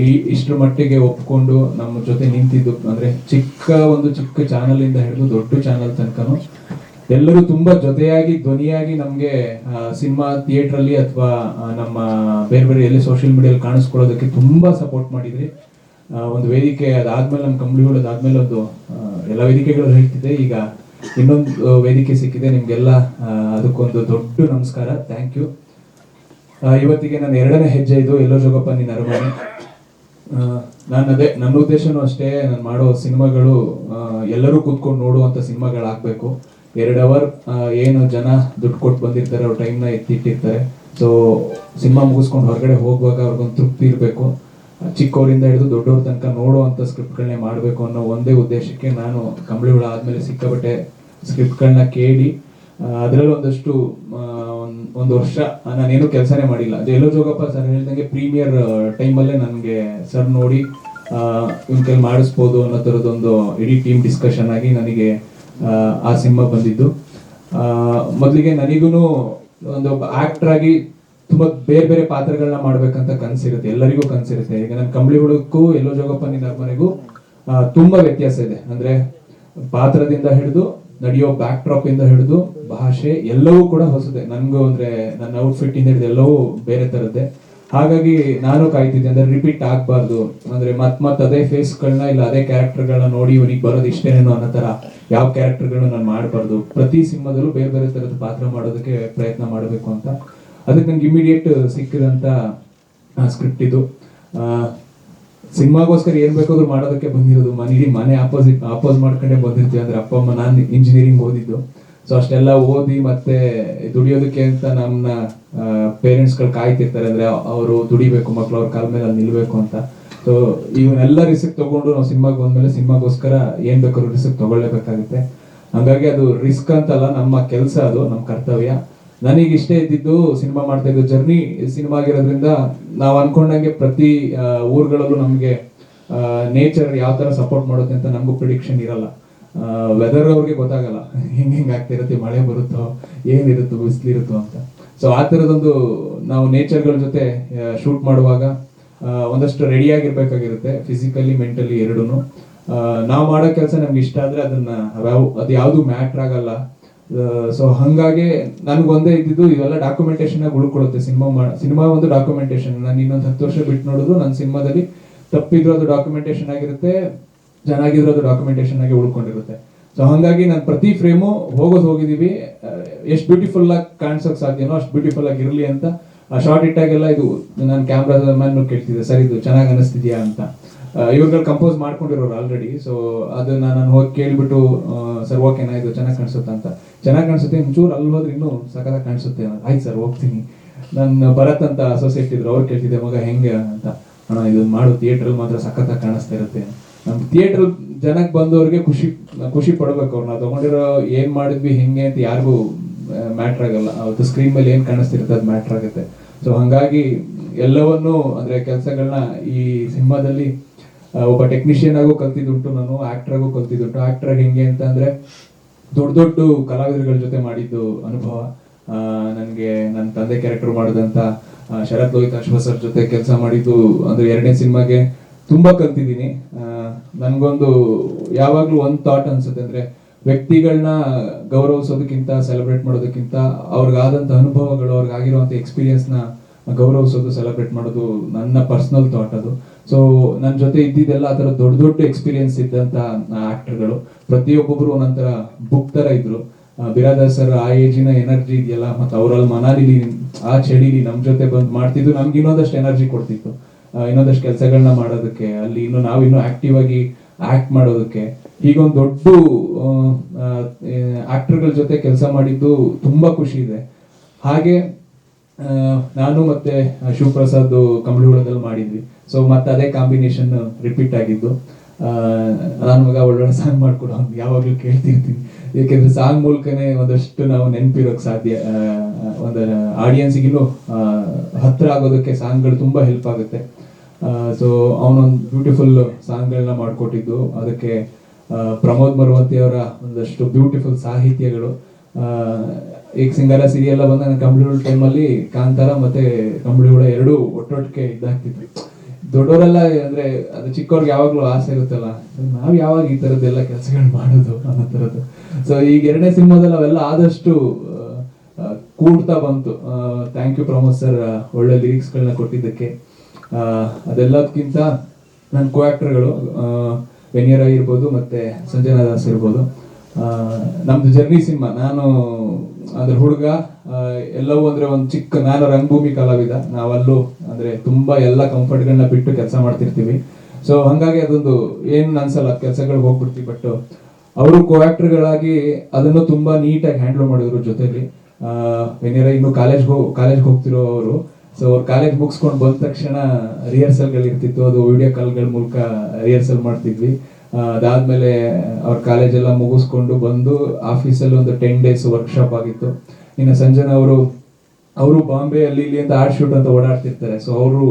ಈ ಇಷ್ಟರ ಮಟ್ಟಿಗೆ ಒಪ್ಕೊಂಡು ನಮ್ಮ ಜೊತೆ ನಿಂತಿದ್ದು ಅಂದ್ರೆ ಚಿಕ್ಕ ಒಂದು ಚಿಕ್ಕ ಚಾನಲ್ ಇಂದ ಹಿಡಿದು ದೊಡ್ಡ ಚಾನಲ್ ತನಕನು ಎಲ್ಲರೂ ತುಂಬಾ ಜೊತೆಯಾಗಿ, ಧ್ವನಿಯಾಗಿ ನಮ್ಗೆ ಸಿನಿಮಾ ಥಿಯೇಟರ್ ಅಲ್ಲಿ ಅಥವಾ ನಮ್ಮ ಬೇರೆ ಬೇರೆ ಎಲ್ಲಿ ಸೋಷಿಯಲ್ ಮೀಡಿಯಲ್ಲಿ ಕಾಣಿಸ್ಕೊಳ್ಳೋದಕ್ಕೆ ತುಂಬಾ ಸಪೋರ್ಟ್ ಮಾಡಿದ್ರಿ. ಒಂದು ವೇದಿಕೆ ಅದಾದ್ಮೇಲೆ ನಮ್ಮ ಕಂಬಳಿಗಳು ಅದಾದ್ಮೇಲೆ ಒಂದು ಎಲ್ಲ ವೇದಿಕೆಗಳು ಹೇಳ್ತಿದೆ. ಈಗ ಇನ್ನೊಂದು ವೇದಿಕೆ ಸಿಕ್ಕಿದೆ. ನಿಮ್ಗೆಲ್ಲ ಅದಕ್ಕೊಂದು ದೊಡ್ಡ ನಮಸ್ಕಾರ. ಥ್ಯಾಂಕ್ ಯು ಇವತ್ತಿಗೆ ನಾನು ಎರಡನೇ ಹೆಜ್ಜೆ ಇದು. ಎಲ್ಲೋ ಜೋಗಪ್ಪ ನೀನ್ ಅರಮನೆ. ನಾನು ಅದೇ, ನನ್ನ ಉದ್ದೇಶನೂ ಅಷ್ಟೇ, ನಾನು ಮಾಡೋ ಸಿನಿಮಾಗಳು ಎಲ್ಲರೂ ಕೂತ್ಕೊಂಡು ನೋಡುವಂಥ ಸಿನಿಮಾಗಳಾಗಬೇಕು. ಎರಡು ಅವರ್ ಏನು ಜನ ದುಡ್ಡು ಕೊಟ್ಟು ಬಂದಿರ್ತಾರೆ, ಅವ್ರ ಟೈಮ್ನ ಎತ್ತಿಟ್ಟಿರ್ತಾರೆ. ಸೊ ಸಿನಿಮಾ ಮುಗಿಸ್ಕೊಂಡು ಹೊರಗಡೆ ಹೋಗುವಾಗ ಅವ್ರಿಗೊಂದು ತೃಪ್ತಿ ಇರಬೇಕು. ಚಿಕ್ಕವರಿಂದ ಹಿಡಿದು ದೊಡ್ಡವ್ರ ತನಕ ನೋಡುವಂಥ ಸ್ಕ್ರಿಪ್ಟ್ಗಳನ್ನೇ ಮಾಡಬೇಕು ಅನ್ನೋ ಒಂದೇ ಉದ್ದೇಶಕ್ಕೆ ನಾನು ಕಂಬಳಿ ಹುಳ ಆದಮೇಲೆ ಸಿಕ್ಕಾಬಟ್ಟೆ ಸ್ಕ್ರಿಪ್ಟ್ಗಳನ್ನ ಕೇಳಿ ಅದರಲ್ಲಿ ಒಂದಷ್ಟು ಒಂದ್- ವರ್ಷ ನಾನೇನು ಕೆಲಸನೇ ಮಾಡಿಲ್ಲ. ಜೈಲು ಜೋಗಪ್ಪ ಸರ್ ಹೇಳ್ದಂಗೆ ಪ್ರೀಮಿಯರ್ ಟೈಮಲ್ಲೇ ನನಗೆ ಸರ್ ನೋಡಿ ಇವ್ನ ಕೈಲಿ ಮಾಡಿಸ್ಬೋದು ಅನ್ನೋ ಥರದೊಂದು ಇಡೀ ಟೀಮ್ ಡಿಸ್ಕಷನ್ ಆಗಿ ನನಗೆ ಆ, ಸಿನಿಮಾ ಬಂದಿದ್ದು. ಮೊದಲಿಗೆ ನನಗೂ ಒಂದು ಆಕ್ಟರ್ ಆಗಿ ತುಂಬ ಬೇರೆ ಬೇರೆ ಪಾತ್ರಗಳನ್ನ ಮಾಡ್ಬೇಕಂತ ಕನಸಿರುತ್ತೆ ಎಲ್ಲರಿಗೂ ಕನಸಿರುತ್ತೆ. ಈಗ ನನ್ನ ಕಂಬಳಿ ಹುಡುಗಕ್ಕೂ ಎಲ್ಲೋ ಜೋಗಪ್ಪ ನಿನ್ನ ಮನೆಗೂ ತುಂಬಾ ವ್ಯತ್ಯಾಸ ಇದೆ. ಅಂದ್ರೆ ಪಾತ್ರದಿಂದ ಹಿಡಿದು ನಡೆಯೋ ಬ್ಯಾಕ್ ಡ್ರಾಪ್ ಇಂದ ಹಿಡಿದು ಭಾಷೆ ಎಲ್ಲವೂ ಕೂಡ ಹೊಸದೆ. ನನಗೂ ಅಂದ್ರೆ ನನ್ನ ಔಟ್ಫಿಟ್ ಇಂದ ಹಿಡಿದು ಎಲ್ಲವೂ ಬೇರೆ ತರದ್ದೇ. ಹಾಗಾಗಿ ನಾನು ಕಾಯ್ತಿದ್ದೆ ಅಂದ್ರೆ ರಿಪೀಟ್ ಆಗ್ಬಾರ್ದು. ಅಂದ್ರೆ ಮತ್ ಮತ್ ಅದೇ ಫೇಸ್ಗಳನ್ನ ಇಲ್ಲ ಅದೇ ಕ್ಯಾರೆಕ್ಟರ್ಗಳನ್ನ ನೋಡಿ ಇವನಿಗೆ ಬರೋದು ಇಷ್ಟೇನೇನೋ ಅನ್ನೋ ತರ ಯಾವ ಕ್ಯಾರೆಕ್ಟರ್ಗಳನ್ನ ನಾನು ಮಾಡಬಾರ್ದು. ಪ್ರತಿ ಸಿನಿಮಾದಲ್ಲೂ ಬೇರೆ ಬೇರೆ ತರದ ಪಾತ್ರ ಮಾಡೋದಕ್ಕೆ ಪ್ರಯತ್ನ ಮಾಡಬೇಕು ಅಂತ. ಅದಕ್ಕೆ ನಂಗೆ ಇಮಿಡಿಯೇಟ್ ಸಿಕ್ಕಿದಂತ ಸ್ಕ್ರಿಪ್ಟ್ ಇದು. ಸಿನಿಮಾಗೋಸ್ಕರ ಏನ್ ಬೇಕಾದ್ರೂ ಮಾಡೋದಕ್ಕೆ ಬಂದಿರೋದು ಮನೆ, ಇಡೀ ಮನೆ ಆಪೋಸಿಟ್ ಆಪೋಸ್ ಮಾಡ್ಕೊಂಡೆ ಬಂದಿರ್ತೀವಿ. ಅಂದ್ರೆ ಅಪ್ಪ ಅಮ್ಮ ನಾನು ಇಂಜಿನಿಯರಿಂಗ್ ಓದಿದ್ದು. ಸೊ ಅಷ್ಟೆಲ್ಲ ಓದಿ ಮತ್ತೆ ದುಡಿಯೋದಕ್ಕೆ ಅಂತ ನಮ್ಮನ್ನ ಪೇರೆಂಟ್ಸ್ಗಳು ಕಾಯ್ತಿರ್ತಾರೆ. ಅಂದ್ರೆ ಅವರು ದುಡಿಬೇಕು ಮಕ್ಕಳು ಅವ್ರ ಕಾಲ ಮೇಲೆ ಅಲ್ಲಿ ನಿಲ್ಬೇಕು ಅಂತ. ಸೊ ಇವನ್ನೆಲ್ಲ ರಿಸ್ಕ್ ತಗೊಂಡು ನಾವು ಸಿನಿಮಾಗೆ ಬಂದ್ಮೇಲೆ ಸಿನಿಮಾಗೋಸ್ಕರ ಏನ್ ಬೇಕಾದ್ರೂ ರಿಸ್ಕ್ ತಗೊಳ್ಳೇಬೇಕಾಗುತ್ತೆ. ಹಂಗಾಗಿ ಅದು ರಿಸ್ಕ್ ಅಂತಲ್ಲ, ನಮ್ಮ ಕೆಲಸ ಅದು, ನಮ್ಮ ಕರ್ತವ್ಯ. ನನಗೆ ಇಷ್ಟೇ ಇದ್ದಿದ್ದು ಸಿನಿಮಾ ಮಾಡ್ತಾ ಇದ್ದ ಜರ್ನಿ ಸಿನಿಮಾ ಆಗಿರೋದ್ರಿಂದ ನಾವು ಅನ್ಕೊಂಡಂಗೆ ಪ್ರತಿ ಊರುಗಳಲ್ಲೂ ನಮಗೆ ನೇಚರ್ ಯಾವ ತರ ಸಪೋರ್ಟ್ ಮಾಡುತ್ತೆ ಅಂತ ನಮಗೂ ಪ್ರಿಡಿಕ್ಷನ್ ಇರಲ್ಲ. ವೆದರ್ ಅವ್ರಿಗೆ ಗೊತ್ತಾಗಲ್ಲ. ಹೆಂಗ್ ಹೆಂಗ್ ಆಗ್ತಿರುತ್ತೆ, ಮಳೆ ಬರುತ್ತೋ, ಏನಿರುತ್ತೋ, ಬಿಸಿಲಿರುತ್ತೋ ಅಂತ. ಸೊ ಆ ಥರದೊಂದು ನಾವು ನೇಚರ್ಗಳ ಜೊತೆ ಶೂಟ್ ಮಾಡುವಾಗ ಒಂದಷ್ಟು ರೆಡಿ ಆಗಿರ್ಬೇಕಾಗಿರುತ್ತೆ ಫಿಸಿಕಲಿ ಮೆಂಟಲಿ ಎರಡೂ ನಾವು ಮಾಡೋ ಕೆಲಸ ನಮ್ಗೆ ಇಷ್ಟ ಆದ್ರೆ ಅದನ್ನ ಅದು ಯಾವುದು ಮ್ಯಾಟ್ರ್ ಆಗಲ್ಲ. ಸೊ ಹಂಗಾಗಿ ನನಗೊಂದೇ ಇದ್ದಿದ್ದು ಇವೆಲ್ಲ ಡಾಕ್ಯುಮೆಂಟೇಶನ್ ಉಳ್ಕೊಳ್ಳುತ್ತೆ ಸಿನಿಮಾ ಸಿನಿಮಾ ಒಂದು ಡಾಕ್ಯುಮೆಂಟೇಶನ್ ನಾನು ಇನ್ನೊಂದು ಹತ್ತು ವರ್ಷ ಬಿಟ್ಟು ನೋಡಿದ್ರು ನನ್ನ ಸಿನಿಮಾದಲ್ಲಿ ತಪ್ಪಿದ್ರು ಅದು ಡಾಕ್ಯುಮೆಂಟೇಶನ್ ಆಗಿರುತ್ತೆ, ಚೆನ್ನಾಗಿದ್ರು ಅದು ಡಾಕ್ಯುಮೆಂಟೇಶನ್ ಆಗಿ ಉಳ್ಕೊಂಡಿರುತ್ತೆ. ಸೊ ಹಂಗಾಗಿ ನಾನು ಪ್ರತಿ ಫ್ರೇಮು ಹೋಗೋದು ಹೋಗಿದೀವಿ. ಎಷ್ಟು ಬ್ಯೂಟಿಫುಲ್ ಆಗಿ ಕಾಣಿಸೋಕ್ ಸಾಧ್ಯನೋ ಅಷ್ಟು ಬ್ಯೂಟಿಫುಲ್ ಆಗಿ ಇರಲಿ ಅಂತ ಆ ಶಾರ್ಟ್ ಇಟ್ಟಾಗೆಲ್ಲ ಇದು ನಾನು ಕ್ಯಾಮ್ರಾದ ಮ್ಯಾನ್ ಕೇಳ್ತಿದ್ದೆ ಸರ್, ಇದು ಚೆನ್ನಾಗಿ ಅನಿಸ್ತಿದ್ಯಾ ಅಂತ. ಇವ್ರುಗಳು ಕಂಪೋಸ್ ಮಾಡ್ಕೊಂಡಿರೋರು ಆಲ್ರೆಡಿ ಸೊ ಅದನ್ನ ನಾನು ಹೋಗಿ ಕೇಳ್ಬಿಟ್ಟು ಸರ್ ಓಕೆನಾ ಇದು ಚೆನ್ನಾಗಿ ಕಾಣಿಸುತ್ತೆ ಅಂತ. ಚೆನ್ನಾಗಿ ಕಾಣಿಸುತ್ತೆ, ಒಂಚೂರು ಅಲ್ಲಿ ಹೋದ್ರೆ ಇನ್ನೂ ಸಖತ್ತಾಗಿ ಕಾಣಿಸುತ್ತೆ ಆಯ್ತು ಸರ್, ಹೋಗ್ತೀನಿ. ನನ್ನ ಭರತ್ ಅಂತ ಅಸೋಸಿಯೇಟ್ ಇದ್ರು, ಅವ್ರು ಕೇಳ್ತಿದ್ದೆ, ಮಗ ಹೆಂಗೆ ಅಂತ. ಅಣ್ಣ ಇದನ್ನ ಮಾಡು ಥಿಯೇಟ್ರಲ್ಲಿ ಮಾತ್ರ ಸಖತ್ತಾಗಿ ಕಾಣಿಸ್ತಾ ಇರುತ್ತೆ. ನಮ್ಮ ಥಿಯೇಟರ್ ಜನಕ್ಕೆ ಬಂದವ್ರಿಗೆ ಖುಷಿ ಖುಷಿ ಪಡ್ಬೇಕು ಅವ್ರು ನಾವು ತಗೊಂಡಿರೋ ಏನ್ ಮಾಡಿದ್ವಿ, ಹೆಂಗೆ ಅಂತ ಯಾರಿಗೂ ಮ್ಯಾಟ್ರ್ ಆಗಲ್ಲ. ಅವತ್ತು ಸ್ಕ್ರೀನ್ ಮೇಲೆ ಏನು ಕಾಣಿಸ್ತಿರುತ್ತೆ ಅದು ಮ್ಯಾಟ್ರ್ ಆಗುತ್ತೆ. ಸೊ ಹಂಗಾಗಿ ಎಲ್ಲವನ್ನೂ, ಅಂದ್ರೆ ಕೆಲಸಗಳನ್ನ ಈ ಸಿನಿಮಾದಲ್ಲಿ ಒಬ್ಬ ಟೆಕ್ನಿಷಿಯನ್ ಆಗು ಕಲ್ತಿದ್ದುಂಟು ನಾನು ಆಕ್ಟರ್ ಆಗು ಕಲ್ತಿದ್ದುಂಟು. ಆಕ್ಟರ್ ಹೆಂಗೆ ಅಂತ ಅಂದ್ರೆ, ದೊಡ್ಡ ದೊಡ್ಡ ಕಲಾವಿದರುಗಳ ಜೊತೆ ಮಾಡಿದ್ದು ಅನುಭವ. ನನಗೆ ನನ್ನ ತಂದೆ ಕ್ಯಾರೆಕ್ಟರ್ ಮಾಡಿದಂತ ಶರತ್ ಲೋಹಿತ್ ಅಶ್ವ ಸರ್ ಜೊತೆ ಕೆಲಸ ಮಾಡಿದ್ದು ಅಂದ್ರೆ ಎರಡನೇ ಸಿನಿಮಾಗೆ ತುಂಬಾ ಕಲ್ತಿದ್ದೀನಿ. ನನ್ಗೊಂದು ಯಾವಾಗ್ಲೂ ಒಂದು ಥಾಟ್ ಅನ್ಸುತ್ತೆ ಅಂದ್ರೆ ವ್ಯಕ್ತಿಗಳನ್ನ ಗೌರವಿಸೋದಕ್ಕಿಂತ ಸೆಲೆಬ್ರೇಟ್ ಮಾಡೋದಕ್ಕಿಂತ, ಅವ್ರಿಗಾದಂತ ಅನುಭವಗಳು, ಅವ್ರಿಗಾಗಿರುವಂತ ಎಕ್ಸ್ಪೀರಿಯನ್ಸ್ನ ಗೌರವಿಸೋದು ಸೆಲೆಬ್ರೇಟ್ ಮಾಡೋದು ನನ್ನ ಪರ್ಸನಲ್ ಥಾಟ್ ಅದು. ಸೊ ನನ್ನ ಜೊತೆ ಇದ್ದಿದ್ದೆಲ್ಲ ಆ ಥರ ದೊಡ್ಡ ದೊಡ್ಡ ಎಕ್ಸ್ಪೀರಿಯನ್ಸ್ ಇದ್ದಂತ ಆಕ್ಟರ್ಗಳು ಪ್ರತಿಯೊಬ್ಬೊಬ್ಬರು ಒಂದೊಂಥರ ಬುಕ್ ಥರ ಇದ್ರು. ಬಿರಾದರ್ ಸರ್ ಆ ಏಜಿನ ಎನರ್ಜಿ ಇದೆಯಲ್ಲ, ಮತ್ತೆ ಅವರಲ್ಲಿ ಮನಾಲಿಲಿ, ಆ ಚಳಿಲಿ ನಮ್ಮ ಜೊತೆ ಬಂದು ಮಾಡ್ತಿದ್ದು ನಮ್ಗೆ ಇನ್ನೊಂದಷ್ಟು ಎನರ್ಜಿ ಕೊಡ್ತಿತ್ತು. ಇನ್ನೊಂದಷ್ಟು ಕೆಲಸಗಳನ್ನ ಮಾಡೋದಕ್ಕೆ, ಅಲ್ಲಿ ಇನ್ನು ನಾವು ಇನ್ನೂ ಆಕ್ಟಿವ್ ಆಗಿ ಆಕ್ಟ್ ಮಾಡೋದಕ್ಕೆ. ಹೀಗೊಂದು ದೊಡ್ಡ ಆಕ್ಟರ್ಗಳ ಜೊತೆ ಕೆಲಸ ಮಾಡಿದ್ದು ತುಂಬಾ ಖುಷಿ ಇದೆ. ಹಾಗೆ ನಾನು ಮತ್ತೆ ಶಿವಪ್ರಸಾದ್ ಕಂಬಳಿಹುಳದಲ್ಲಿ ಮಾಡಿದ್ವಿ. ಸೊ ಮತ್ತೆ ಅದೇ ಕಾಂಬಿನೇಷನ್ ರಿಪೀಟ್ ಆಗಿದ್ದು. ನಾನು ಮಗ ಒಳ್ಳೊಳ್ಳೆ ಸಾಂಗ್ ಮಾಡ್ಕೊಡು ಅವ್ನು ಯಾವಾಗಲೂ ಕೇಳ್ತಿರ್ತೀನಿ. ಏಕೆಂದ್ರೆ ಸಾಂಗ್ ಮೂಲಕನೇ ಒಂದಷ್ಟು ನಾವು ನೆನಪಿರೋಕ್ ಸಾಧ್ಯ ಒಂದು ಆಡಿಯನ್ಸಿಗಿನ್ನೂ ಹತ್ರ ಆಗೋದಕ್ಕೆ ಸಾಂಗ್ಗಳು ತುಂಬಾ ಹೆಲ್ಪ್ ಆಗುತ್ತೆ. ಸೊ ಅವನೊಂದು ಬ್ಯೂಟಿಫುಲ್ ಸಾಂಗ್ಗಳನ್ನ ಮಾಡಿಕೊಟ್ಟಿದ್ದು. ಅದಕ್ಕೆ ಪ್ರಮೋದ್ ಮರವಂತಿಯವರ ಒಂದಷ್ಟು ಬ್ಯೂಟಿಫುಲ್ ಸಾಹಿತ್ಯಗಳು. ಈಗ ಸಿಂಗಾರ ಸೀರಿಯಲ್ ಬಂದ ಕಂಬಳಿಹುಳ ಟೈಮಲ್ಲಿ ಕಾಂತಾರ ಮತ್ತೆ ಕಂಬಳಿಹುಳ ಎರಡೂ ಒಟ್ಟೊಟ್ಟಿಗೆ ಇದಾಗ್ತಿದ್ವಿ ದೊಡ್ಡವರೆಲ್ಲ ಅಂದ್ರೆ ಅದು ಚಿಕ್ಕವ್ರಿಗೆ ಯಾವಾಗ್ಲೂ ಆಸೆ ಇರುತ್ತಲ್ಲ ನಾವ್ ಯಾವಾಗ ಈ ತರದ್ದೆಲ್ಲ ಕೆಲಸಗಳು ಮಾಡೋದು ಅನ್ನೋ ತರದ್ದು. ಸೊ ಈಗ ಎರಡನೇ ಸಿನಿಮಾದಲ್ಲಿ ಅವೆಲ್ಲ ಆದಷ್ಟು ಕೂಡ್ತಾ ಬಂತು. ಥ್ಯಾಂಕ್ ಯು ಪ್ರಮೋದ್ ಸರ್ ಒಳ್ಳೆ ಲಿರಿಕ್ಸ್ಗಳನ್ನ ಕೊಟ್ಟಿದ್ದಕ್ಕೆ. ಅದೆಲ್ಲದಕ್ಕಿಂತ ನನ್ನ ಕೋ ಆಕ್ಟರ್ಗಳು ವೆನಿಯರ್ ಇರ್ಬೋದು ಮತ್ತೆ ಸಂಜನಾ ದಾಸ್ ಇರ್ಬೋದು. ನಮ್ದು ಜರ್ನಿ ಸಿನಿಮಾ. ನಾನು ಅಂದ್ರೆ ಹುಡುಗ ಎಲ್ಲವೂ ಅಂದ್ರೆ ಒಂದು ಚಿಕ್ಕ, ನಾನು ರಂಗಭೂಮಿ ಕಲಾವಿದ. ನಾವಲ್ಲೂ ಅಂದ್ರೆ ತುಂಬಾ ಎಲ್ಲ ಕಂಫರ್ಟ್ಗಳನ್ನ ಬಿಟ್ಟು ಕೆಲಸ ಮಾಡ್ತಿರ್ತೀವಿ. ಸೊ ಹಂಗಾಗಿ ಅದೊಂದು ಏನು ಅನ್ಸಲ್ಲ, ಕೆಲಸಗಳಿಗೆ ಹೋಗ್ಬಿಡ್ತೀವಿ. ಬಟ್ ಅವರು ಕೋ ಗಳಾಗಿ ಅದನ್ನು ತುಂಬಾ ನೀಟಾಗಿ ಹ್ಯಾಂಡಲ್ ಮಾಡಿದ್ರು ಜೊತೆಲಿ. ವೆನೇರ ಇನ್ನು ಕಾಲೇಜ್ ಕಾಲೇಜ್ಗೆ ಹೋಗ್ತಿರೋ ಅವರು. ಸೊ ಅವ್ರು ಕಾಲೇಜ್ ಮುಗಿಸ್ಕೊಂಡು ಬಂದ ತಕ್ಷಣ ರಿಹರ್ಸಲ್ಗಳು ಇರ್ತಿತ್ತು ಅದು ವಿಡಿಯೋ ಕಾಲ್ಗಳ ಮೂಲಕ ರಿಹರ್ಸಲ್ ಮಾಡ್ತಿದ್ವಿ. ಅದಾದ್ಮೇಲೆ ಅವ್ರ ಕಾಲೇಜ್ ಎಲ್ಲ ಮುಗಿಸ್ಕೊಂಡು ಬಂದು ಆಫೀಸಲ್ಲಿ ಒಂದು ಟೆನ್ ಡೇಸ್ ವರ್ಕ್ಶಾಪ್ ಆಗಿತ್ತು. ಇನ್ನು ಸಂಜನ ಅವರು ಅವರು ಬಾಂಬೆ ಅಲ್ಲಿ ಇಲ್ಲಿ ಅಂತ ಆರ್ಟ್ ಶೂಟ್ ಅಂತ ಓಡಾಡ್ತಿರ್ತಾರೆ. ಸೊ ಅವರು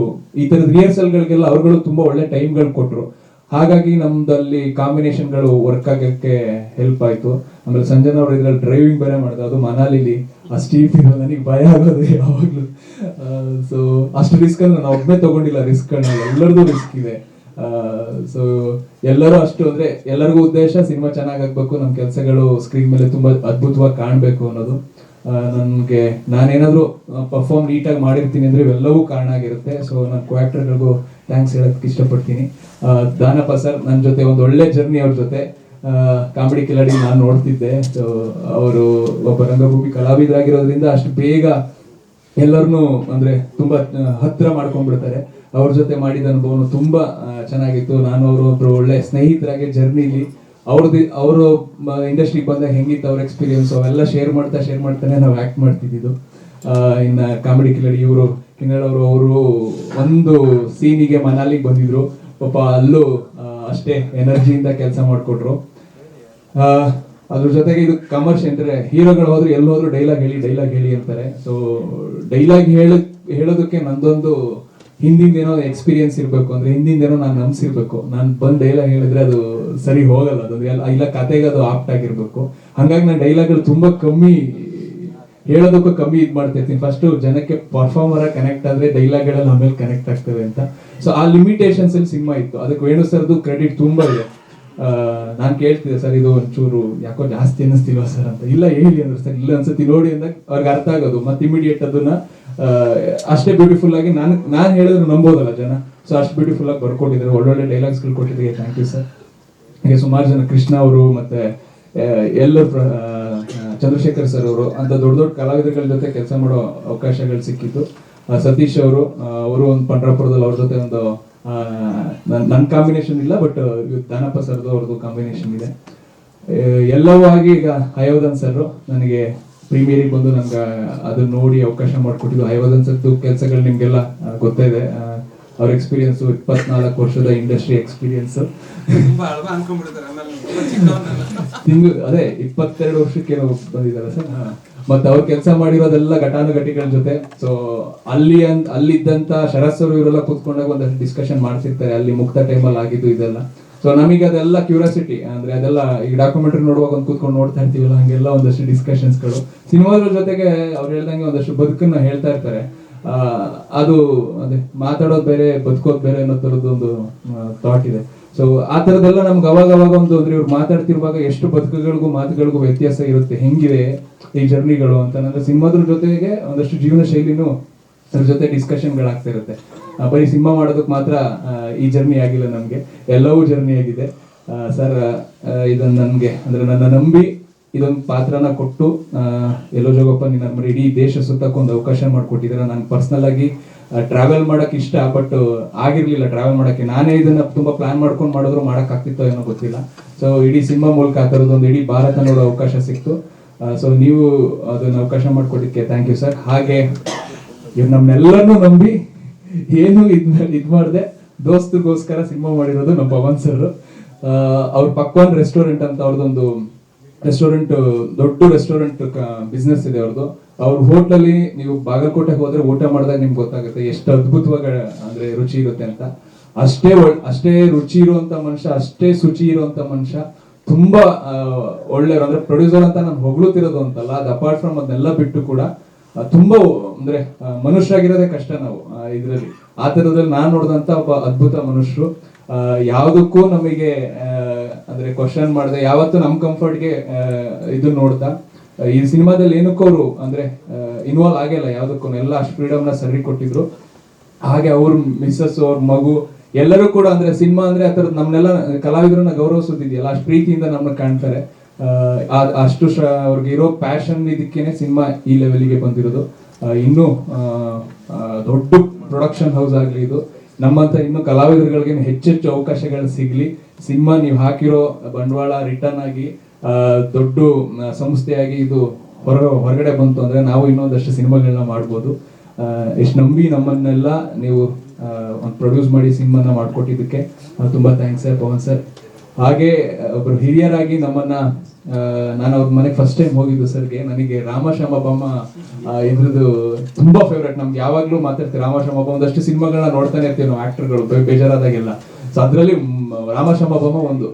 ಈ ತರದ ರಿಹರ್ಸಲ್ಗಳಿಗೆಲ್ಲ ಅವ್ರುಗಳು ತುಂಬಾ ಒಳ್ಳೆ ಟೈಮ್ಗಳು ಕೊಟ್ಟರು ಹಾಗಾಗಿ ನಮ್ದಲ್ಲಿ ಕಾಂಬಿನೇಷನ್ಗಳು ವರ್ಕ್ ಆಗಕ್ಕೆ ಹೆಲ್ಪ್ ಆಯ್ತು. ಆಮೇಲೆ ಸಂಜನ ಅವರು ಇದ್ರಲ್ಲಿ ಡ್ರೈವಿಂಗ್ ಬೇರೆ ಮಾಡಿದ್ರು ಅದು ಮನಾಲಿಲಿ. ಸ್ಟೀಪ್ ಇರೋ ನನಗೆ ಭಯ ಆಗೋದು ಯಾವಾಗಲೂ. ಸೊ ಅಷ್ಟು ರಿಸ್ಕ್ ನಾನು ಒಬ್ಬನೇ ತಗೊಂಡಿಲ್ಲ. ರಿಸ್ಕ್ ಎಲ್ಲರದು ರಿಸ್ಕ್ ಇದೆ. ಸೊ ಎಲ್ಲರೂ ಅಷ್ಟು ಅಂದ್ರೆ ಎಲ್ಲರಿಗೂ ಉದ್ದೇಶ ಸಿನಿಮಾ ಆಗಬೇಕು ನಮ್ಮ ಕೆಲಸಗಳು ಸ್ಕ್ರೀನ್ ಮೇಲೆ ತುಂಬಾ ಅದ್ಭುತವಾಗಿ ಕಾಣಬೇಕು ಅನ್ನೋದು. ನನಗೆ ನಾನೇನಾದರೂ ಪರ್ಫಾರ್ಮ್ ನೀಟಾಗಿ ಮಾಡಿರ್ತೀನಿ ಅಂದ್ರೆ ಇವೆಲ್ಲವೂ ಕಾರಣ ಆಗಿರುತ್ತೆ. ಸೊ ನಾನು ಕ್ವಾಕ್ಟರ್ಗಳಿಗೂ ಥ್ಯಾಂಕ್ಸ್ ಹೇಳಕ್ ಇಷ್ಟಪಡ್ತೀನಿ. ದಾನಪ್ಪ ಸರ್ ನನ್ನ ಜೊತೆ ಒಂದು ಒಳ್ಳೆ ಜರ್ನಿ ಅವ್ರ ಜೊತೆ. ಕಾಮಿಡಿ ಕಿಲಾಡಿ ನಾನು ನೋಡ್ತಿದ್ದೆ. ಸೊ ಅವರು ಒಬ್ಬ ರಂಗಭೂಮಿ ಕಲಾವಿದರಾಗಿರೋದ್ರಿಂದ ಅಷ್ಟು ಬೇಗ ಎಲ್ಲರನ್ನೂ ಅಂದ್ರೆ ತುಂಬಾ ಹತ್ತಿರ ಮಾಡ್ಕೊಂಡ್ಬಿಡ್ತಾರೆ. ಅವ್ರ ಜೊತೆ ಮಾಡಿದ ಅನುಭವನು ತುಂಬಾ ಚೆನ್ನಾಗಿತ್ತು. ನಾನು ಅವರು ಒಬ್ರು ಒಳ್ಳೆ ಸ್ನೇಹಿತರಾಗಿ ಜರ್ನಿಲಿ ಅವ್ರದ್ದು ಅವರು ಇಂಡಸ್ಟ್ರಿಗೆ ಬಂದಾಗ ಹೆಂಗಿತ್ತು ಅವ್ರ ಎಕ್ಸ್ಪೀರಿಯನ್ಸ್ ಅವೆಲ್ಲ ಶೇರ್ ಮಾಡ್ತಾ ಶೇರ್ ಮಾಡ್ತಾನೆ ನಾವು ಆಕ್ಟ್ ಮಾಡ್ತಿದ್ದು ಇನ್ನ ಕಾಮಿಡಿ ಕಿಲಡಿ ಇವರು ಕಿನ್ನಡ್ ಅವರು ಅವರು ಒಂದು ಸೀನಿಗೆ ಮನಾಲಿಗೆ ಬಂದಿದ್ರು. ಪಾಪ ಅಲ್ಲೂ ಅಷ್ಟೇ ಎನರ್ಜಿಯಿಂದ ಕೆಲಸ ಮಾಡಿಕೊಟ್ರು ಅದ್ರ ಜೊತೆಗೆ ಇದು ಕಮರ್ಷ್ ಅಂದ್ರೆ ಹೀರೋಗಳು ಹೋದ್ರೆ, ಎಲ್ಲಿ ಹೋದ್ರು ಡೈಲಾಗ್ ಹೇಳಿ ಡೈಲಾಗ್ ಹೇಳಿ ಅಂತಾರೆ. ಸೊ ಡೈಲಾಗ್ ಹೇಳ, ಹೇಳೋದಕ್ಕೆ ನಂದೊಂದು ಹಿಂದಿಂದ ಏನೋ ಎಕ್ಸ್ಪೀರಿಯನ್ಸ್ ಇರಬೇಕು ಅಂದ್ರೆ ಹಿಂದಿಂದ ಏನೋ ನಾನು ನಂಬಿಸಿರ್ಬೇಕು ನಾನು ಬಂದ್ ಡೈಲಾಗ್ ಹೇಳಿದ್ರೆ ಅದು ಸರಿ ಹೋಗಲ್ಲ. ಅದು ಇಲ್ಲ ಕತೆಗೆ ಅದು ಆಪ್ಟ್ ಆಗಿರ್ಬೇಕು. ಹಂಗಾಗಿ ನಾನು ಡೈಲಾಗ್ಗಳು ತುಂಬಾ ಕಮ್ಮಿ, ಹೇಳೋದಕ್ಕೂ ಕಮ್ಮಿ ಇದ್ ಮಾಡ್ತಿರ್ತೀನಿ. ಫಸ್ಟ್ ಜನಕ್ಕೆ ಪರ್ಫಾರ್ಮರ್ ಕನೆಕ್ಟ್ ಆದ್ರೆ ಡೈಲಾಗ್ಗಳಲ್ಲಿ ಆಮೇಲೆ ಕನೆಕ್ಟ್ ಆಗ್ತವೆ ಅಂತ. ಸೊ ಆ ಲಿಮಿಟೇಷನ್ಸ್ ಅಲ್ಲಿ ಸಿನಿಮಾ ಇತ್ತು. ಅದಕ್ಕೆ ವೇಣು ಸರ್ದು ಕ್ರೆಡಿಟ್ ತುಂಬಾ ಇದೆ. ನಾನು ಕೇಳ್ತಿದ್ದೆ, ಸರ್, ಇದು ಒಂಚೂರು ಯಾಕೋ ಜಾಸ್ತಿ ಅನ್ನಿಸ್ತಿಲ್ವಾ ಸರ್? ಅಂತ. ಇಲ್ಲ ಹೇಳಿ ಅಂದ್ರೆ ಸರ್, ಇಲ್ಲ ಅನ್ಸತಿ ನೋಡಿ ಅಂದಾಗ ಅವ್ರಿಗೆ ಅರ್ಥ ಆಗೋದು. ಮತ್ತೆ ಇಮಿಡಿಯೇಟ್ ಅದನ್ನ ಅಷ್ಟೇ ಬ್ಯೂಟಿಫುಲ್ ಆಗಿ ನಾನು ನಾನು ಹೇಳಿದ್ರೆ ನಂಬೋದಲ್ಲ ಜನ. ಸೊ ಅಷ್ಟು ಬ್ಯೂಟಿಫುಲ್ ಆಗಿ ಬರ್ಕೊಟ್ಟಿದ್ದಾರೆ ಒಳ್ಳೊಳ್ಳೆ ಡೈಲಾಗ್ಸ್ಗಳು ಕೊಟ್ಟಿದ್ದೀವಿ ಥ್ಯಾಂಕ್ ಯು ಸರ್ ಹಾಗೆ ಸುಮಾರು ಜನ ಕೃಷ್ಣ ಅವರು ಮತ್ತೆ ಎಲ್ಲ ಚಂದ್ರಶೇಖರ್ ಸರ್ ಅವರು, ಅಂತ ದೊಡ್ಡ ದೊಡ್ಡ ಕಲಾವಿದಗಳ ಜೊತೆ ಕೆಲಸ ಮಾಡೋ ಅವಕಾಶಗಳು ಸಿಕ್ಕಿತ್ತು. ಸತೀಶ್ ಅವರು ಅವರು ಒಂದು ಪಂಡ್ರಾಪುರದಲ್ಲಿ ಅವ್ರ ಜೊತೆ ಒಂದು ನನ್ನ ನನ್- ನನ್ ಕಾಂಬಿನೇಷನ್ ಇಲ್ಲ ಬಟ್ ದಾನಪ್ಪ ಸರ್ದು ಅವ್ರದ್ದು ಕಾಂಬಿನೇಷನ್ ಇದೆ. ಎಲ್ಲವೂ ಆಗಿ ಈಗ ಹಯೋಧನ್ ಸರ್ ನನಗೆ ಪ್ರೀಮಿಯರಿಗೆ ಬಂದು ನಮ್ಗೆ ಅದನ್ನ ನೋಡಿ ಅವಕಾಶ ಮಾಡಿಕೊಟ್ಟಿದ್ದು. ಐವತ್ತು ಅನ್ಸತ್ತು ಕೆಲಸಗಳು ನಿಮ್ಗೆಲ್ಲ ಗೊತ್ತಿದೆ ಅವ್ರ ಎಕ್ಸ್ಪೀರಿಯನ್ಸ್ ಇಪ್ಪತ್ನಾಲ್ಕು ವರ್ಷದ ಇಂಡಸ್ಟ್ರಿ ಎಕ್ಸ್ಪೀರಿಯನ್ಸ್ ತಿಂಗಳು ಅದೇ ಇಪ್ಪತ್ತೆರಡು ವರ್ಷಕ್ಕೆ ಬಂದಿದ್ದಾರೆ ಸರ್. ಮತ್ತೆ ಅವ್ರು ಕೆಲಸ ಮಾಡಿರೋದೆಲ್ಲ ಘಟಾನುಘಟಿಗಳ ಜೊತೆ. ಸೊ ಅಲ್ಲಿ ಅಲ್ಲಿದ್ದಂತ ಶರತ್ ಅವರು ಇವರೆಲ್ಲ ಕೂತ್ಕೊಂಡಾಗ ಒಂದಷ್ಟು ಡಿಸ್ಕಷನ್ ಮಾಡ್ತಿರ್ತಾರೆ ಅಲ್ಲಿ ಮುಕ್ತ ಟೈಮಲ್ಲಿ ಆಗಿದ್ದು ಇದೆಲ್ಲ. ಸೊ ನಮಗೆ ಅದೆಲ್ಲ ಕ್ಯೂರಿಯಾಸಿಟಿ ಅಂದ್ರೆ ಅದೆಲ್ಲ ಈ ಡಾಕ್ಯುಮೆಂಟ್ರಿ ನೋಡುವಾಗ ಒಂದು ಕೂತ್ಕೊಂಡು ನೋಡ್ತಾ ಇರ್ತೀವಲ್ಲ, ಹಂಗೆಲ್ಲ ಒಂದಷ್ಟು ಡಿಸ್ಕಷನ್ಸ್ಗಳು ಸಿನಿಮಾದ್ರ ಜೊತೆಗೆ ಅವ್ರು ಹೇಳ್ದಂಗೆ ಒಂದಷ್ಟು ಬದುಕನ್ನ ಹೇಳ್ತಾ ಇರ್ತಾರೆ. ಅದು, ಅದೇ, ಮಾತಾಡೋದು ಬೇರೆ, ಬದುಕೋದು ಬೇರೆ ಅನ್ನೋ ತರದ್ದು ಒಂದು ಥಾಟ್ ಇದೆ. ಸೊ ಆ ಥರದ್ದೆಲ್ಲ ನಮ್ಗೆ ಅವಾಗ ಅವಾಗ ಒಂದು, ಅಂದ್ರೆ ಇವ್ರು ಮಾತಾಡ್ತಿರುವಾಗ ಎಷ್ಟು ಬದುಕುಗಳಿಗೂ ಮಾತುಗಳಿಗೂ ವ್ಯತ್ಯಾಸ ಇರುತ್ತೆ, ಹೆಂಗಿದೆ ಈ ಜರ್ನಿಗಳು ಅಂತ. ಅಂದ್ರೆ ಸಿನಿಮಾದ್ರ ಜೊತೆಗೆ ಒಂದಷ್ಟು ಜೀವನ ಶೈಲಿನೂ ಅದ್ರ ಜೊತೆ ಡಿಸ್ಕಷನ್ಗಳಾಗ್ತಾ ಇರುತ್ತೆ ಆ, ಬರೀ ಸಿನಿಮಾ ಮಾಡೋದಕ್ಕೆ ಮಾತ್ರ ಈ ಜರ್ನಿ ಆಗಿಲ್ಲ ನಮ್ಗೆ. ಎಲ್ಲವೂ ಜರ್ನಿ ಆಗಿದೆ. ಸರ್ ಇದನ್ನು ನನಗೆ ಅಂದ್ರೆ ನನ್ನ ನಂಬಿ ಇದೊಂದು ಪಾತ್ರನ ಕೊಟ್ಟು ಎಲ್ಲೋ ಜೋಗಪ್ಪ ನೀನು ನಮ್ಮ ಇಡೀ ದೇಶ ಸುತ್ತಕ್ಕೊಂದು ಅವಕಾಶ ಮಾಡಿಕೊಟ್ಟಿದ್ರೆ ನಾನು ಪರ್ಸನಲ್ ಆಗಿ ಟ್ರಾವೆಲ್ ಮಾಡೋಕೆ ಇಷ್ಟ ಬಟ್ ಆಗಿರಲಿಲ್ಲ ಟ್ರಾವೆಲ್ ಮಾಡೋಕ್ಕೆ. ನಾನೇ ಇದನ್ನ ತುಂಬಾ ಪ್ಲಾನ್ ಮಾಡ್ಕೊಂಡು ಮಾಡಿದ್ರು ಮಾಡೋಕ್ಕಾಗ್ತಿತ್ತೋ ಏನೋ ಗೊತ್ತಿಲ್ಲ. ಸೊ ಇಡೀ ಸಿನಿಮಾ ಮೂಲಕ ಆ ಥರದ್ದೊಂದು ಇಡೀ ಭಾರತ ನೋಡೋ ಅವಕಾಶ ಸಿಕ್ತು. ಸೊ ನೀವು ಅದನ್ನ ಅವಕಾಶ ಮಾಡಿಕೊಟ್ಟಿದ್ದಕ್ಕೆ ಥ್ಯಾಂಕ್ ಯು ಸರ್ ಹಾಗೆ ಇವ್ರು ನಮ್ನೆಲ್ಲರನ್ನೂ ನಂಬಿ ಏನು ಇದ್ ಇದ್ ಮಾಡ್ದೆ. ದೋಸ್ತಿಗೋಸ್ಕರ ಸಿನಿಮಾ ಮಾಡಿರೋದು ನಮ್ಮ ಪವನ್ ಸರ್ ಅವ್ರ ಪಕ್ವಾನ್ ರೆಸ್ಟೋರೆಂಟ್ ಅಂತ ಅವ್ರದ್ದೊಂದು ರೆಸ್ಟೋರೆಂಟ್ ದೊಡ್ಡ ರೆಸ್ಟೋರೆಂಟ್ ಬಿಸ್ನೆಸ್ ಇದೆ ಅವ್ರದ್ದು ಅವ್ರ ಹೋಟ್ಲಲ್ಲಿ ನೀವು ಬಾಗಲಕೋಟೆಗೆ ಹೋದ್ರೆ ಊಟ ಮಾಡಿದಾಗ ನಿಮ್ಗೆ ಗೊತ್ತಾಗುತ್ತೆ ಎಷ್ಟು ಅದ್ಭುತವಾಗಿ, ಅಂದ್ರೆ ರುಚಿ ಇರುತ್ತೆ ಅಂತ. ಅಷ್ಟೇ ಅಷ್ಟೇ ರುಚಿ ಇರುವಂತ ಮನುಷ್ಯ, ಅಷ್ಟೇ ಶುಚಿ ಇರುವಂತ ಮನುಷ್ಯ. ತುಂಬಾ ಒಳ್ಳೆಯವರು. ಅಂದ್ರೆ ಪ್ರೊಡ್ಯೂಸರ್ ಅಂತ ನಾನು ಹೊಗಳುತ್ತಿರೋದು ಅಂತಲ್ಲ. ಅದು ಅಪಾರ್ಟ್ ಫ್ರಮ್ ಅದನ್ನೆಲ್ಲ ಬಿಟ್ಟು ಕೂಡ ತುಂಬಾ, ಅಂದ್ರೆ ಮನುಷ್ಯರಾಗಿರೋದೇ ಕಷ್ಟ ನಾವು ಇದರಲ್ಲಿ. ಆ ಥರದ್ರಲ್ಲಿ ನಾನು ನೋಡಿದಂತ ಒಬ್ಬ ಅದ್ಭುತ ಮನುಷ್ಯರು. ಯಾವುದಕ್ಕೂ ನಮಗೆ ಅಂದ್ರೆ ಕ್ವಶನ್ ಮಾಡದೆ, ಯಾವತ್ತೂ ನಮ್ಮ ಕಂಫರ್ಟ್ಗೆ ಇದು ನೋಡ್ತಾ ಈ ಸಿನಿಮಾದಲ್ಲಿ ಏನಕ್ಕೂ ಅವರು, ಅಂದ್ರೆ ಇನ್ವಾಲ್ವ್ ಆಗಿಲ್ಲ ಯಾವುದಕ್ಕೂ ಎಲ್ಲ ಅಷ್ಟು ಫ್ರೀಡಮ್ನ ಸರಿ ಕೊಟ್ಟಿದ್ರು. ಹಾಗೆ ಅವ್ರ ಮಿಸ್ಸಸ್ ಅವ್ರ ಮಗು, ಎಲ್ಲರೂ ಕೂಡ, ಅಂದ್ರೆ ಸಿನಿಮಾ ಅಂದ್ರೆ ಆ ಥರದ್ದು ನಮ್ಮನ್ನೆಲ್ಲ ಕಲಾವಿದರನ್ನ ಗೌರವಿಸೋದಿದೆಯಲ್ಲ ಅಷ್ಟು ಪ್ರೀತಿಯಿಂದ ನಮ್ಮನ್ನ ಕಾಣ್ತಾರೆ. ಅಷ್ಟು ಅವ್ರಿಗೆ ಇರೋ ಪ್ಯಾಷನ್ ಇದಕ್ಕೇನೆ ಸಿನಿಮಾ ಈ ಲೆವೆಲ್ಗೆ ಬಂದಿರೋದು. ಇನ್ನು ದೊಡ್ಡ ಪ್ರೊಡಕ್ಷನ್ ಹೌಸ್ ಆಗಲಿ ಇದು. ನಮ್ಮಂತ ಇನ್ನು ಕಲಾವಿದರುಗಳಿಗೆ ಹೆಚ್ಚೆಚ್ಚು ಅವಕಾಶಗಳು ಸಿಗ್ಲಿ. ಸಿನಿಮಾ ನೀವು ಹಾಕಿರೋ ಬಂಡವಾಳ ರಿಟರ್ನ್ ಆಗಿ ದೊಡ್ಡ ಸಂಸ್ಥೆಯಾಗಿ ಇದು ಹೊರ, ಹೊರಗಡೆ ಬಂತು ಅಂದ್ರೆ ನಾವು ಇನ್ನೊಂದಷ್ಟು ಸಿನಿಮಾಗಳನ್ನ ಮಾಡ್ಬೋದು. ಎಷ್ಟು ನಂಬಿ ನಮ್ಮನ್ನೆಲ್ಲ ನೀವು ಒಂದು ಪ್ರೊಡ್ಯೂಸ್ ಮಾಡಿ ಸಿನಿಮಾನ ಮಾಡ್ಕೊಟ್ಟಿದ್ದಕ್ಕೆ. ತುಂಬಾ ಥ್ಯಾಂಕ್ಸ್ ಸರ್, ಪವನ್ ಸರ್. ಹಾಗೆ ಒಬ್ರು ಹಿರಿಯರಾಗಿ ನಮ್ಮನ್ನ ನಾನು ಅವ್ರ ಮನೆಗೆ ಫಸ್ಟ್ ಟೈಮ್ ಹೋಗಿದ್ದು ಸರ್ಗೆ ನನಗೆ ರಾಮಶ್ಯಾಮಬ್ಬಮ್ಮ ಇದ್ರದ್ದು ತುಂಬಾ ಫೇವ್ರೇಟ್ ನಮ್ಗೆ ಯಾವಾಗ್ಲೂ ಮಾತಾಡ್ತೀವಿ ರಾಮಶ್ಯಾಮಬ್ಬ ಒಂದಷ್ಟು ಸಿನಿಮಾಗಳನ್ನ ನೋಡ್ತಾನೆ ಇರ್ತೀವಿ ನಾವು ಆಕ್ಟರ್ಗಳು ಬೇಜಾರಾದಾಗೆಲ್ಲ. ಸೊ ಅದರಲ್ಲಿ ರಾಮಶ್ಯಾಮಬ್ಬಮ್ಮ ಒಂದು.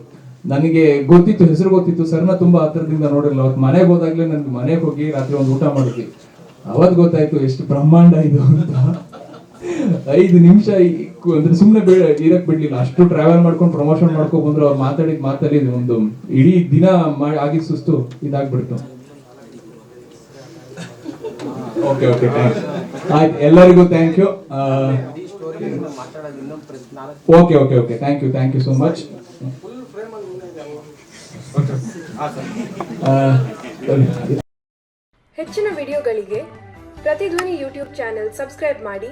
ನನಗೆ ಗೊತ್ತಿತ್ತು, ಹೆಸರು ಗೊತ್ತಿತ್ತು. ಸರ್ನ ತುಂಬಾ ಹತ್ತಿರದಿಂದ ನೋಡಿರಲಿಲ್ಲ. ಅವತ್ತು ಮನೆಗೆ ಹೋದಾಗ್ಲೇ ನನ್ಗೆ ಮನೆಗೆ ಹೋಗಿ ರಾತ್ರಿ ಒಂದು ಊಟ ಮಾಡಿದ್ವಿ. ಅವತ್ತು ಗೊತ್ತಾಯ್ತು, ಎಷ್ಟು ಬ್ರಹ್ಮಾಂಡ ಇದು ಅಂತ. ಐದು ನಿಮಿಷ ಅಂದ್ರೆ ಸುಮ್ಮನೆ ಇರಕ್ ಬಿಡ್ಲಿಲ್ಲ. ಅಷ್ಟು ಟ್ರಾವೆಲ್ ಮಾಡ್ಕೊಂಡು ಪ್ರಮೋಷನ್ ಮಾಡ್ಕೊಂಡ್ ಬಂದ್ರು ಅವ್ರು ಮಾತಾಡಿದ್ ಮಾತಾಡಿ ಒಂದು ಇಡೀ ದಿನ ಆಗಿ ಸುಸ್ತು ಇದಾಗ್ಬಿಡ್ತು. ಓಕೆ ಓಕೆ ಆಯ್ತು, ಎಲ್ಲರಿಗೂ thank you okay okay okay thank you thank you so much ಹೆಚ್ಚಿನ ವಿಡಿಯೋಗಳಿಗೆ ಪ್ರತಿಧ್ವನಿ ಯೂಟ್ಯೂಬ್ ಚಾನೆಲ್ ಸಬ್ಸ್ಕ್ರೈಬ್ ಮಾಡಿ.